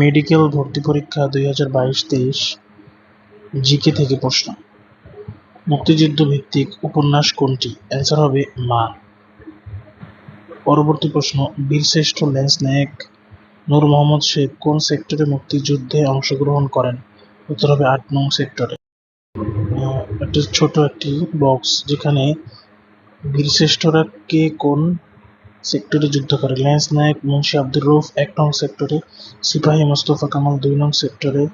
Medical ভর্তি পরীক্ষা দুই হাজার বাইশ তেইশ জিকে থেকে প্রশ্ন। মুক্তিযুদ্ধ ভিত্তিক উপন্যাস কোনটি? অ্যান্সার হবে মা। পরবর্তী প্রশ্ন, বীরশ্রেষ্ঠ ল্যান্স নায়ক নূর মোহাম্মদ শেখ কোন সেক্টরে মুক্তিযুদ্ধে অংশগ্রহণ করেন? উত্তর হবে আট নং সেক্টরে। একটা ছোট একটি বক্স যেখানে বীরশ্রেষ্ঠরা কে কোন সেক্টরে যুদ্ধ করে। ল্যান্স নায়ক মুন্সি আব্দুর রউফ এক নং সেক্টরে সিপাহী মোস্তফা কামাল দুই নং সেক্টরে,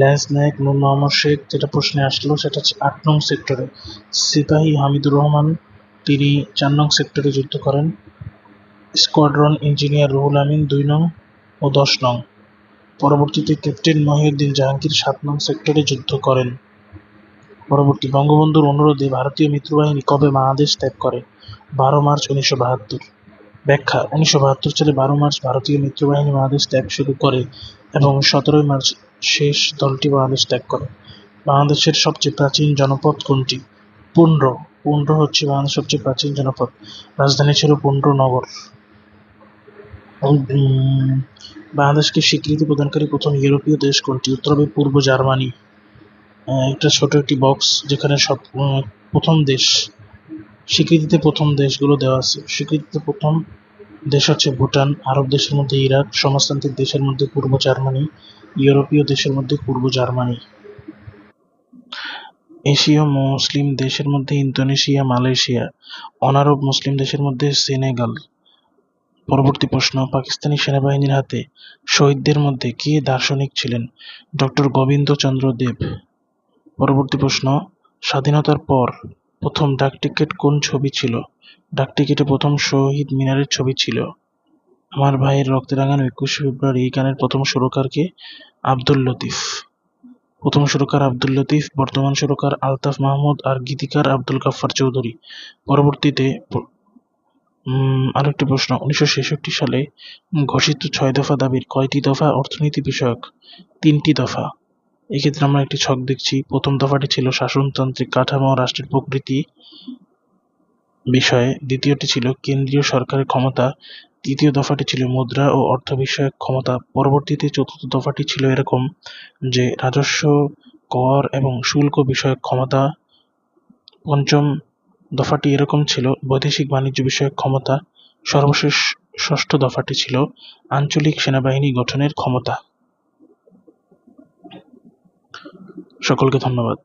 ল্যান্স নায়ক নূর মোহাম্মদ শেখ যেটা প্রশ্নে আসলো সেটা হচ্ছে আট নং সেক্টরে। সিপাহী হামিদুর রহমান, তিনি চার নং সেক্টরে যুদ্ধ করেন। স্কোয়াড্রন ইঞ্জিনিয়ার রুহুল আমিন দুই নং ও দশ নং। পরবর্তীতে ক্যাপ্টেন মহিউদ্দিন জাহাঙ্গীর সাত নং সেক্টরে যুদ্ধ করেন। পরবর্তী বঙ্গবন্ধুর অনুরোধে ভারতীয় মিত্রবাহিনী কবে বাংলাদেশ ত্যাগ করে? বারো মার্চ উনিশশো বাহাত্তর। ব্যাখ্যা। উনিশশো বাহাত্তর সালে বারো মার্চ ভারতীয় মিত্রবাহিনী বাংলাদেশ ত্যাগ শুরু করে এবং সতেরোই মার্চ শেষ দলটি বাংলাদেশ ত্যাগ করে। বাংলাদেশের সবচেয়ে প্রাচীন জনপদ কোনটি? পুন্ড্র। পুন্ড্র হচ্ছে বাংলাদেশের সবচেয়ে প্রাচীন জনপদ। রাজধানী ছিল পুন্ড্র নগর। বাংলাদেশকে স্বীকৃতি প্রদানকারী প্রথম ইউরোপীয় দেশ কোনটি? উত্তর হবে পূর্ব জার্মানি। একটা ছোট একটি বক্স যেখানে সব প্রথম দেশ। স্বীকৃতিতে প্রথম দেশগুলো দেওয়া আছে। স্বীকৃতিতে প্রথম দেশ হচ্ছে ভুটান, আরব দেশের মধ্যে ইরাক, সমাজতান্ত্রিক দেশের মধ্যে পূর্ব জার্মানি, ইউরোপীয় দেশের মধ্যে পূর্ব জার্মানি। এশীয় মুসলিম দেশের মধ্যে ইন্দোনেশিয়া, মালয়েশিয়া, অনারব মুসলিম দেশের মধ্যে সেনেগাল। পরবর্তী প্রশ্ন, পাকিস্তানি সেনাবাহিনীর হাতে শহীদদের মধ্যে কে দার্শনিক ছিলেন? ডক্টর গোবিন্দ চন্দ্র দেব। পরবর্তী প্রশ্ন, স্বাধীনতার পর প্রথম ডাকটিকিট কোন ছবি ছিল? ডাকটিকিটে প্রথম শহীদ মিনারের ছবি ছিল। আমার ভাইয়ের রক্তে রাঙানো একুশে ফেব্রুয়ারি এই গানের প্রথম সুরকার কে? আব্দুল লতিফ। প্রথম সুরকার আব্দুল লতিফ, বর্তমান সুরকার আলতাফ মাহমুদ আর গীতিকার আব্দুল গাফফার চৌধুরী। পরবর্তীতে আরেকটি প্রশ্ন। উনিশশো ছেষট্টি সালে ঘোষিত ছয় দফা দাবির কয়টি দফা অর্থনীতি বিষয়ক? তিনটি দফা। এক্ষেত্রে আমরা একটি ছক দেখছি। প্রথম দফাটি ছিল শাসনতান্ত্রিক কাঠামো রাষ্ট্রের প্রকৃতি বিষয়ে। দ্বিতীয়টি ছিল কেন্দ্রীয় সরকারের ক্ষমতা। তৃতীয় দফাটি ছিল মুদ্রা ও অর্থ বিষয়ক ক্ষমতা। পরবর্তীতে চতুর্থ দফাটি ছিল এরকম যে রাজস্ব, কর এবং শুল্ক বিষয়ক ক্ষমতা। পঞ্চম দফাটি এরকম ছিল বৈদেশিক বাণিজ্য বিষয়ক ক্ষমতা। সর্বশেষ ষষ্ঠ দফাটি ছিল আঞ্চলিক সেনাবাহিনী গঠনের ক্ষমতা। সকলকে ধন্যবাদ।